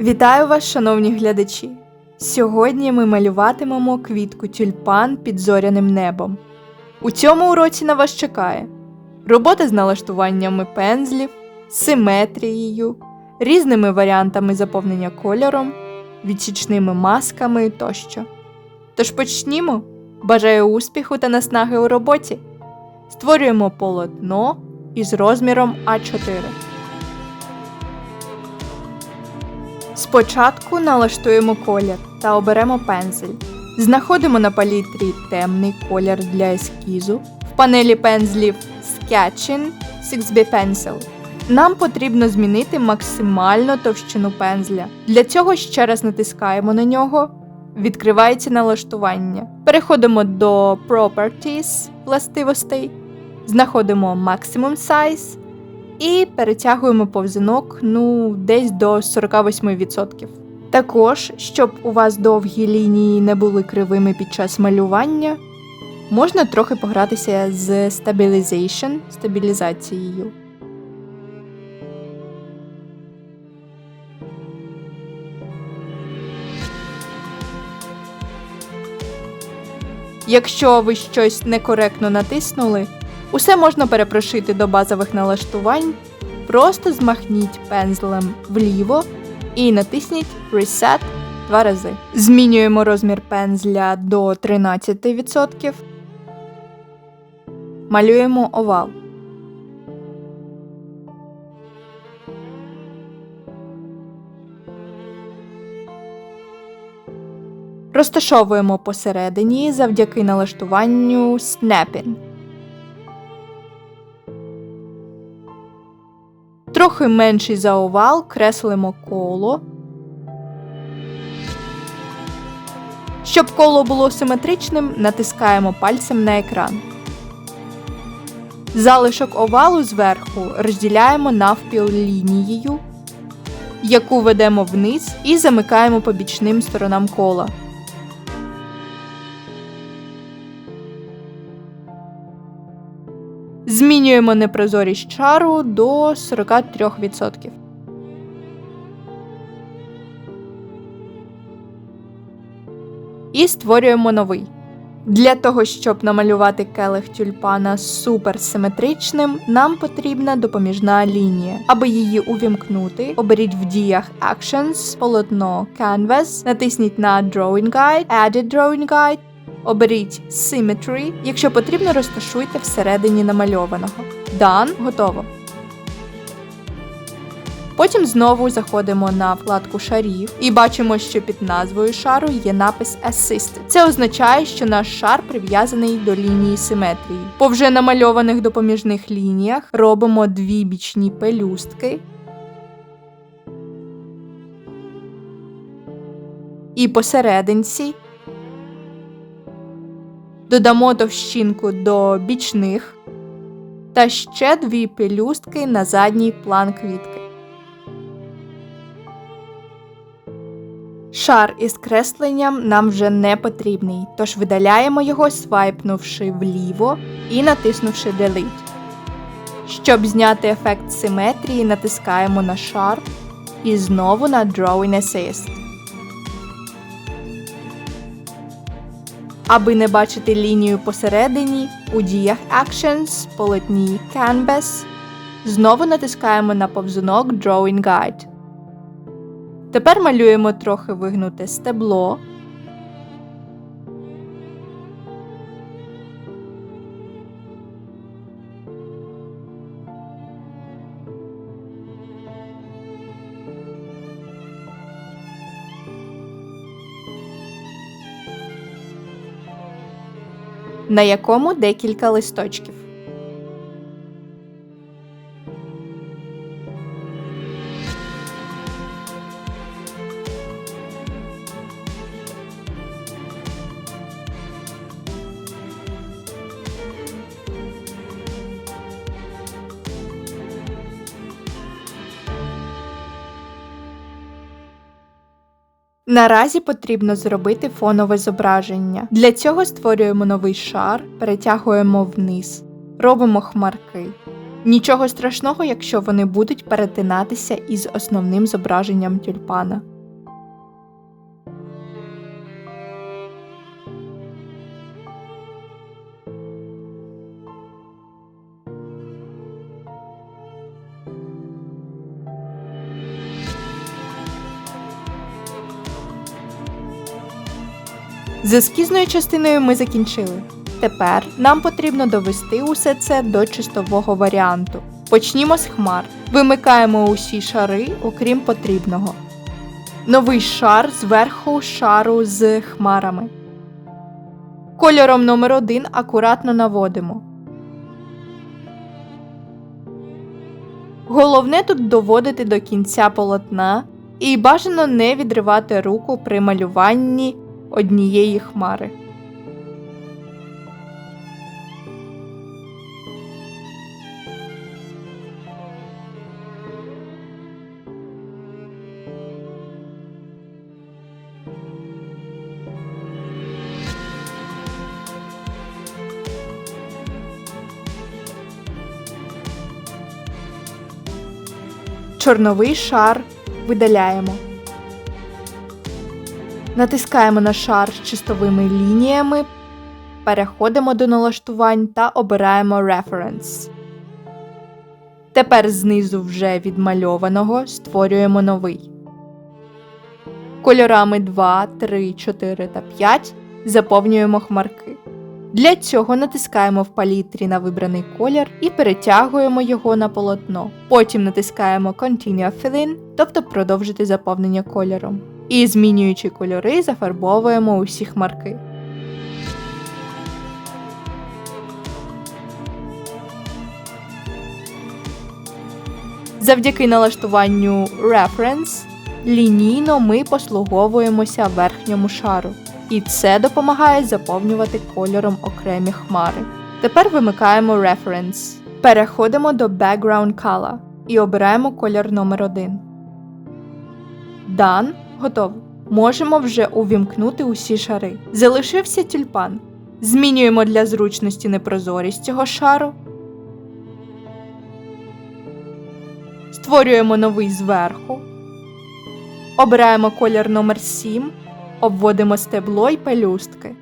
Вітаю вас, шановні глядачі! Сьогодні ми малюватимемо квітку тюльпан під зоряним небом. У цьому уроці на вас чекає робота з налаштуваннями пензлів, симетрією, різними варіантами заповнення кольором, відсічними масками тощо. Тож почнімо! Бажаю успіху та наснаги у роботі! Створюємо полотно із розміром А4. Спочатку налаштуємо колір та оберемо пензель. Знаходимо на палітрі темний колір для ескізу. В панелі пензлів Sketching 6B Pencil. Нам потрібно змінити максимально товщину пензля. Для цього ще раз натискаємо на нього. Відкривається налаштування. Переходимо до Properties властивостей, знаходимо Maximum Size і перетягуємо повзунок ну, десь до 48%. Також, щоб у вас довгі лінії не були кривими під час малювання, можна трохи погратися з Stabilization, стабілізацією. Якщо ви щось некоректно натиснули, усе можна перепрошити до базових налаштувань. Просто змахніть пензлем вліво і натисніть Reset два рази. Змінюємо розмір пензля до 13%. Малюємо овал. Розташовуємо посередині завдяки налаштуванню Snapping. Трохи менший за овал креслимо коло. Щоб коло було симетричним, натискаємо пальцем на екран. Залишок овалу зверху розділяємо навпіл лінією, яку ведемо вниз і замикаємо по бічним сторонам кола. Змінюємо непрозорість шару до 43%. І створюємо новий. Для того, щоб намалювати келих тюльпана суперсиметричним, нам потрібна допоміжна лінія. Аби її увімкнути, оберіть в діях Actions, полотно Canvas, натисніть на Drawing Guide, Edit Drawing Guide, оберіть Symmetry. Якщо потрібно, розташуйте всередині намальованого. Done. Готово. Потім знову заходимо на вкладку шарів і бачимо, що під назвою шару є напис Assisted. Це означає, що наш шар прив'язаний до лінії симетрії. По вже намальованих допоміжних лініях робимо дві бічні пелюстки. І посерединці додамо товщинку до бічних та ще дві пелюстки на задній план квітки. Шар із кресленням нам вже не потрібний, тож видаляємо його, свайпнувши вліво і натиснувши Delete. Щоб зняти ефект симетрії, натискаємо на шар і знову на Drawing Assist. Аби не бачити лінію посередині, у діях Actions, полотні Canvas, знову натискаємо на повзунок Drawing Guide. Тепер малюємо трохи вигнуте стебло. На якому декілька листочків. Наразі потрібно зробити фонове зображення. Для цього створюємо новий шар, перетягуємо вниз, робимо хмарки. Нічого страшного, якщо вони будуть перетинатися із основним зображенням тюльпана. З ескізною частиною ми закінчили. Тепер нам потрібно довести усе це до чистового варіанту. Почнімо з хмар. Вимикаємо усі шари, окрім потрібного. Новий шар зверху шару з хмарами. Кольором номер 1 акуратно наводимо. Головне тут доводити до кінця полотна і бажано не відривати руку при малюванні однієї хмари. Чорновий шар видаляємо. Натискаємо на шар з чистовими лініями, переходимо до налаштувань та обираємо Reference. Тепер знизу вже відмальованого створюємо новий. Кольорами 2, 3, 4 та 5 заповнюємо хмарки. Для цього натискаємо в палітрі на вибраний колір і перетягуємо його на полотно. Потім натискаємо Continue Fill-in, тобто продовжити заповнення кольором. І змінюючи кольори, зафарбовуємо усі хмарки. Завдяки налаштуванню Reference лінійно ми послуговуємося верхньому шару, і це допомагає заповнювати кольором окремі хмари. Тепер вимикаємо Reference. Переходимо до Background Color і обираємо колір номер 1 Done. Готово. Можемо вже увімкнути усі шари. Залишився тюльпан. Змінюємо для зручності непрозорість цього шару. Створюємо новий зверху. Обираємо колір номер 7 обводимо стебло й пелюстки.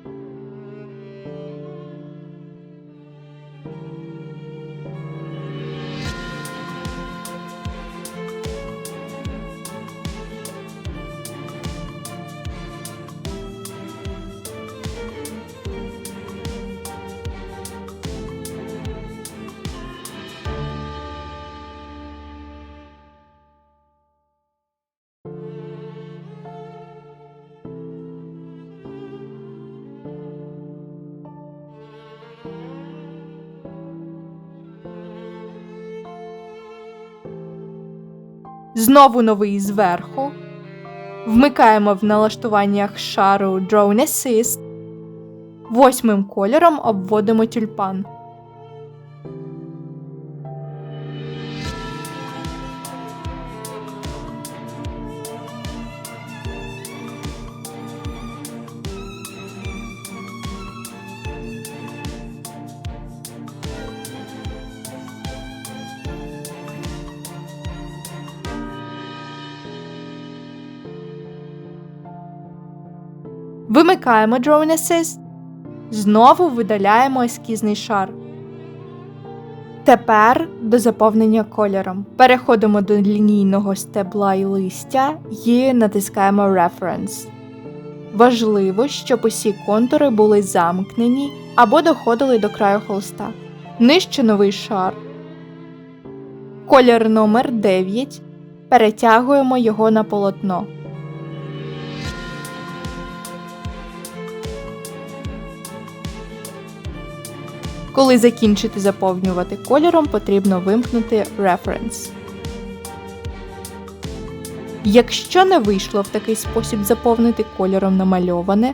Знову новий зверху. Вмикаємо в налаштуваннях шару Drone Assist. Восьмим кольором обводимо тюльпан. Вимикаємо Drone Assist. Знову видаляємо ескізний шар. Тепер до заповнення кольором. Переходимо до лінійного стебла і листя і натискаємо Reference. Важливо, щоб усі контури були замкнені або доходили до краю холста. Нижче новий шар. Колір номер 9. Перетягуємо його на полотно. Коли закінчити заповнювати кольором, потрібно вимкнути Reference. Якщо не вийшло в такий спосіб заповнити кольором намальоване,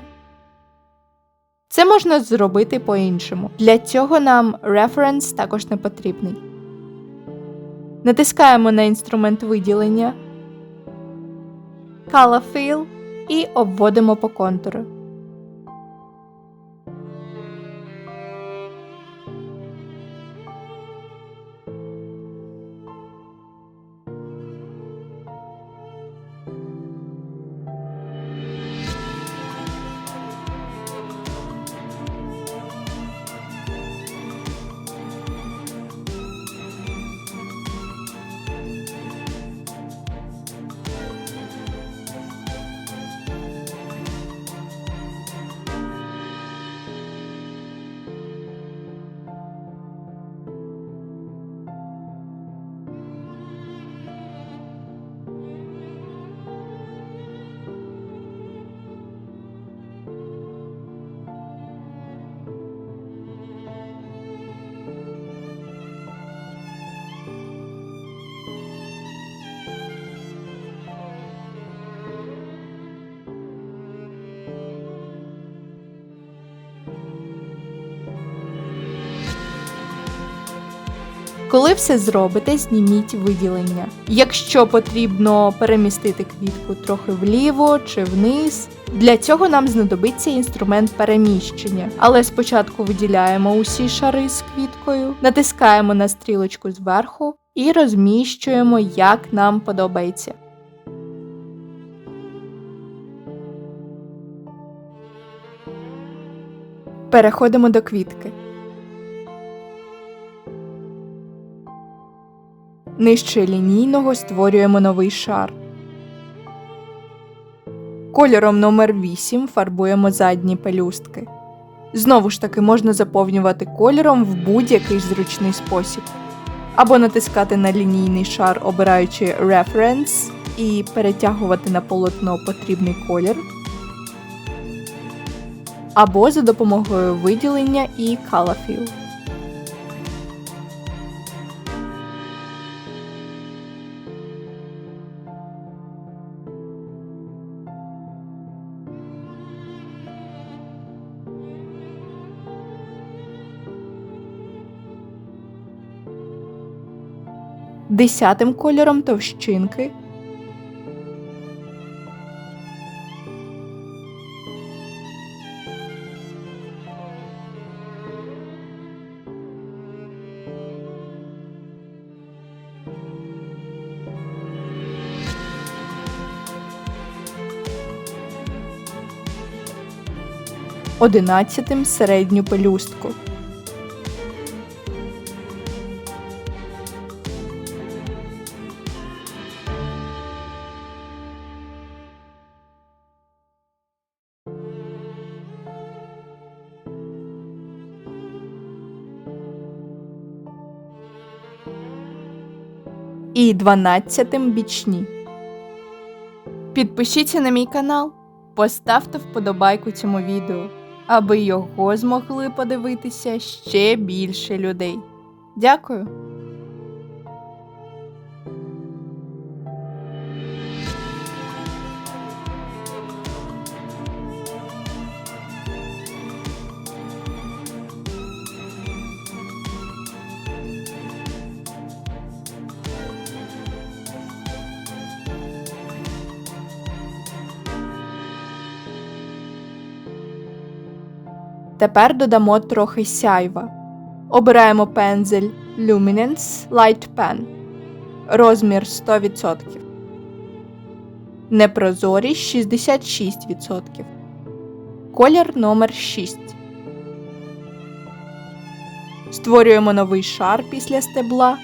це можна зробити по-іншому. Для цього нам Reference також не потрібний. Натискаємо на інструмент виділення, Color Fill і обводимо по контуру. Коли все зробите, зніміть виділення. Якщо потрібно перемістити квітку трохи вліво чи вниз, для цього нам знадобиться інструмент переміщення. Але спочатку виділяємо усі шари з квіткою, натискаємо на стрілочку зверху і розміщуємо, як нам подобається. Переходимо до квітки. Нижче лінійного створюємо новий шар. Кольором номер 8 фарбуємо задні пелюстки. Знову ж таки можна заповнювати кольором в будь-який зручний спосіб. Або натискати на лінійний шар, обираючи Reference і перетягувати на полотно потрібний колір. Або за допомогою виділення і Fill. Десятим кольором товщинки. Одинадцятим середню пелюстку. і 12 бічні. Підпишіться на мій канал, поставте вподобайку цьому відео, аби його змогли подивитися ще більше людей. Дякую! Тепер додамо трохи сяйва. Обираємо пензель Luminance Light Pen. Розмір 100%. Непрозорість 66%. Колір номер 6. Створюємо новий шар після стебла.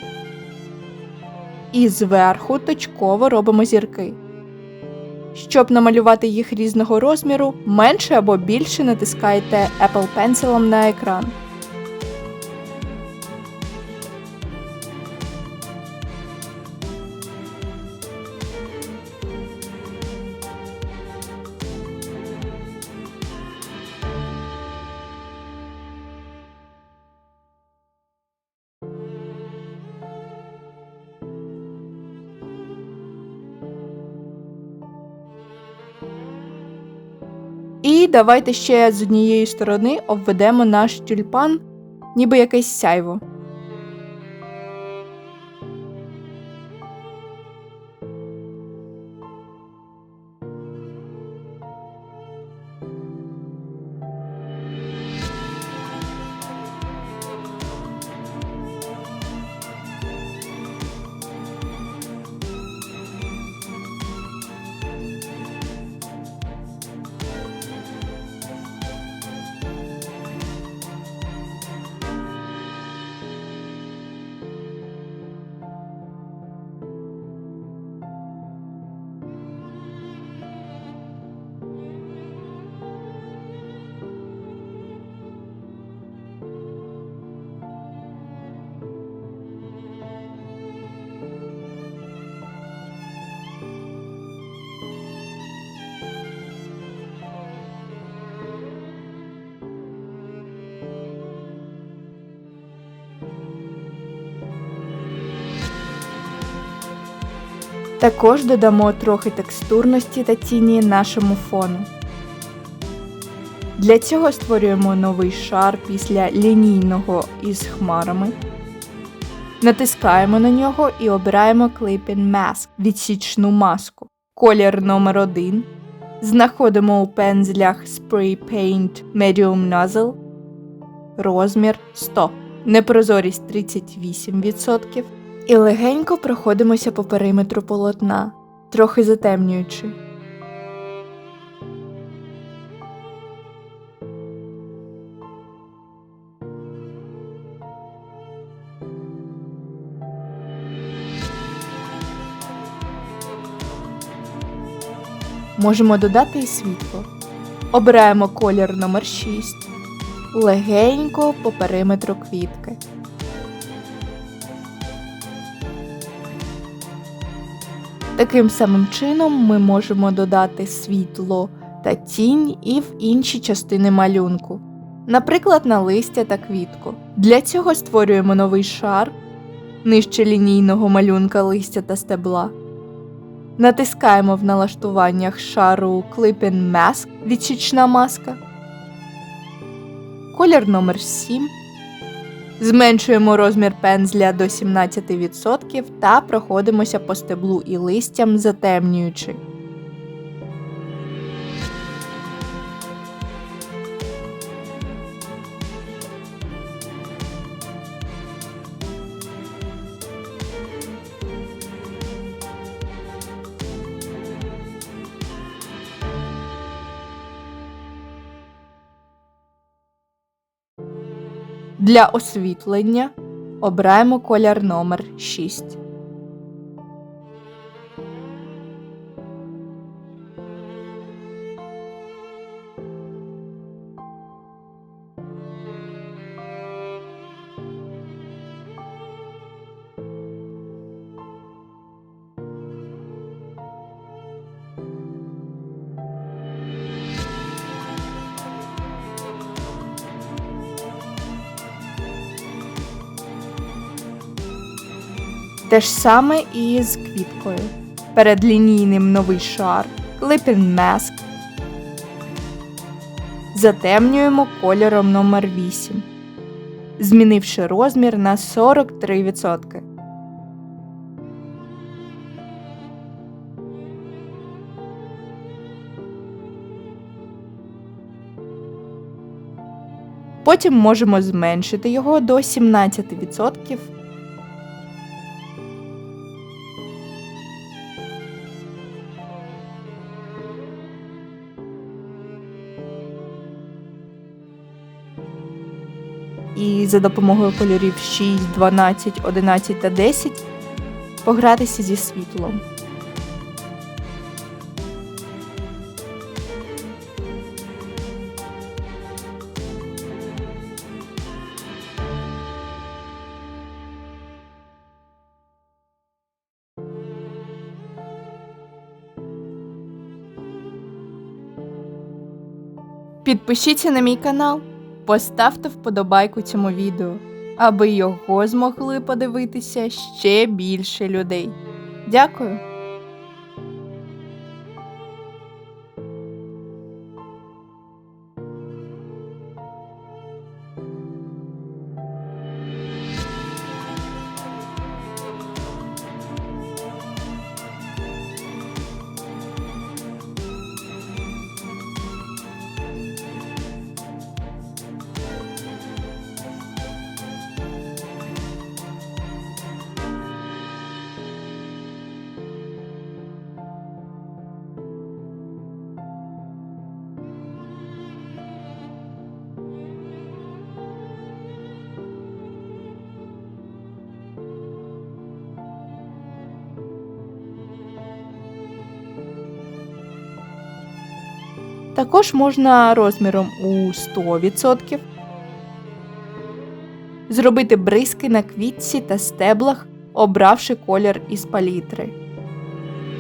І зверху точково робимо зірки. Щоб намалювати їх різного розміру, менше або більше натискайте Apple Pencil на екран. І давайте ще з однієї сторони обведемо наш тюльпан, ніби якесь сяйво. Також додамо трохи текстурності та тіні нашому фону. Для цього створюємо новий шар після лінійного із хмарами. Натискаємо на нього і обираємо Clipping Mask відсічну маску. Колір номер 1 Знаходимо у пензлях Spray Paint Medium Nozzle. Розмір 100. Непрозорість 38%. І легенько проходимося по периметру полотна, трохи затемнюючи. Можемо додати і світло. Обираємо колір номер 6 легенько по периметру квітки. Таким самим чином ми можемо додати світло та тінь і в інші частини малюнку, наприклад, на листя та квітку. Для цього створюємо новий шар нижче лінійного малюнка листя та стебла. Натискаємо в налаштуваннях шару Clipping Mask відсічна маска. Колір номер 7 Зменшуємо розмір пензля до 17% та проходимося по стеблу і листям, затемнюючи. Для освітлення обираємо колір номер 6. Те ж саме і з квіткою. Перед лінійним новий шар, Clipping Mask. Затемнюємо кольором номер 8 змінивши розмір на 43%. Потім можемо зменшити його до 17%. За допомогою кольорів 6, 12, 11 та 10 погратися зі світлом. Підпишіться на мій канал, поставте вподобайку цьому відео, аби його змогли подивитися ще більше людей. Дякую! Також можна розміром у 100%. Зробити бризки на квітці та стеблах, обравши колір із палітри.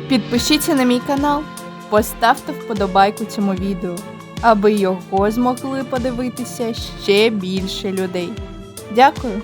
Підпишіться на мій канал, поставте вподобайку цьому відео, аби його змогли подивитися ще більше людей. Дякую!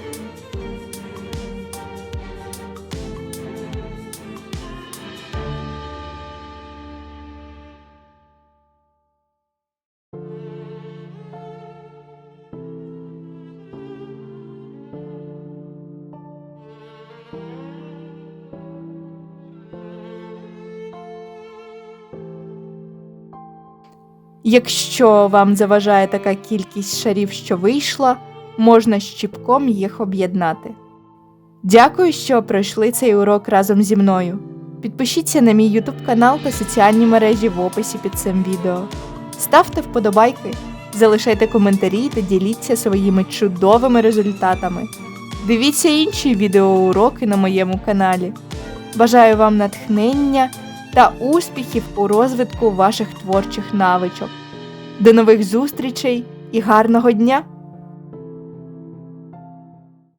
Якщо вам заважає така кількість шарів, що вийшла, можна щіпком їх об'єднати. Дякую, що пройшли цей урок разом зі мною. Підпишіться на мій YouTube канал та соціальні мережі в описі під цим відео. Ставте вподобайки, залишайте коментарі та діліться своїми чудовими результатами. Дивіться інші відеоуроки на моєму каналі. Бажаю вам натхнення та успіхів у розвитку ваших творчих навичок. До нових зустрічей і гарного дня!